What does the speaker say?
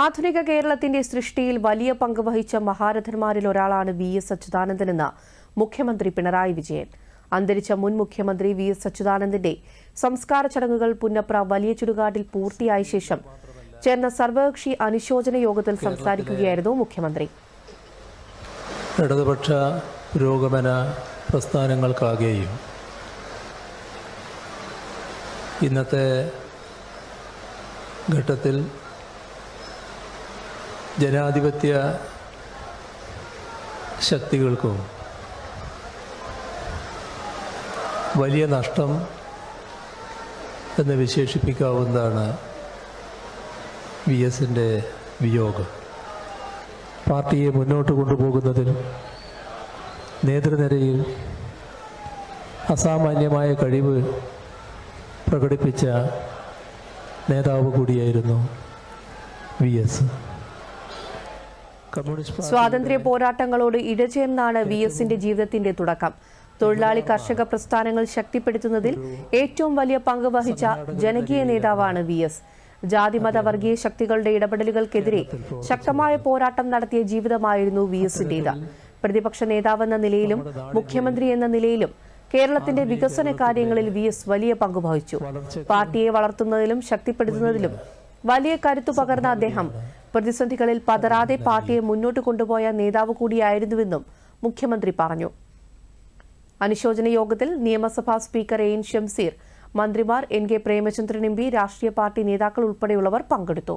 ആധുനിക കേരളത്തിന്റെ സൃഷ്ടിയിൽ വലിയ പങ്ക് വഹിച്ച മഹാരഥന്മാരിൽ ഒരാളാണ് വി എസ് അച്യുതാനന്ദനെന്ന് മുഖ്യമന്ത്രി പിണറായി വിജയൻ. അന്തരിച്ച മുൻ മുഖ്യമന്ത്രി വി എസ് അച്യുതാനന്ദന്റെ സംസ്കാര ചടങ്ങുകൾ പുന്നപ്ര വലിയ ചുടുകാട്ടിൽ പൂർത്തിയായ ശേഷം ചേർന്ന സർവകക്ഷി അനുശോചന യോഗത്തിൽ സംസാരിക്കുകയായിരുന്നു മുഖ്യമന്ത്രി. ഇടതുപക്ഷ പുരോഗമന പ്രസ്ഥാനങ്ങൾക്കാകെയും ഇന്നത്തെ ഘട്ടത്തിൽ ജനാധിപത്യ ശക്തികൾക്കും വലിയ നഷ്ടം എന്ന് വിശേഷിപ്പിക്കാവുന്നതാണ് വി എസിന്റെ വിയോഗം. പാർട്ടിയെ മുന്നോട്ട് കൊണ്ടുപോകുന്നതിൽ നേതൃനിരയിൽ അസാമാന്യമായ കഴിവ് പ്രകടിപ്പിച്ച നേതാവ് കൂടിയായിരുന്നു വി എസ്. സ്വാതന്ത്ര്യ പോരാട്ടങ്ങളോട് ഇഴചേർന്നാണ് വി എസിന്റെ ജീവിതത്തിന്റെ തുടക്കം. തൊഴിലാളി കർഷക പ്രസ്ഥാനങ്ങൾ ശക്തിപ്പെടുത്തുന്നതിൽ ഏറ്റവും വലിയ പങ്ക് വഹിച്ച ജനകീയ നേതാവാണ് വി എസ്. ജാതിമത വർഗീയ ശക്തികളുടെ ഇടപെടലുകൾക്കെതിരെ ശക്തമായ പോരാട്ടം നടത്തിയ ജീവിതമായിരുന്നു വി എസിന്റേത് പ്രതിപക്ഷ നേതാവെന്ന നിലയിലും മുഖ്യമന്ത്രി എന്ന നിലയിലും കേരളത്തിന്റെ വികസന കാര്യങ്ങളിൽ വി എസ് വലിയ പങ്ക് വഹിച്ചു. പാർട്ടിയെ വളർത്തുന്നതിലും ശക്തിപ്പെടുത്തുന്നതിലും വലിയ കരുത്തു പകർന്ന അദ്ദേഹം. പ്രതിസന്ധികളിൽ പതറാതെ പാർട്ടിയെ മുന്നോട്ട് കൊണ്ടുപോയ നേതാവ് കൂടിയായിരുന്നുവെന്നും മുഖ്യമന്ത്രി പറഞ്ഞു. അനുശോചന യോഗത്തിൽ നിയമസഭാ സ്പീക്കർ എ എൻ ഷംസീർ മന്ത്രിമാർ N K Premachandran M P രാഷ്ട്രീയ പാർട്ടി നേതാക്കൾ ഉൾപ്പെടെയുള്ളവർ പങ്കെടുത്തു.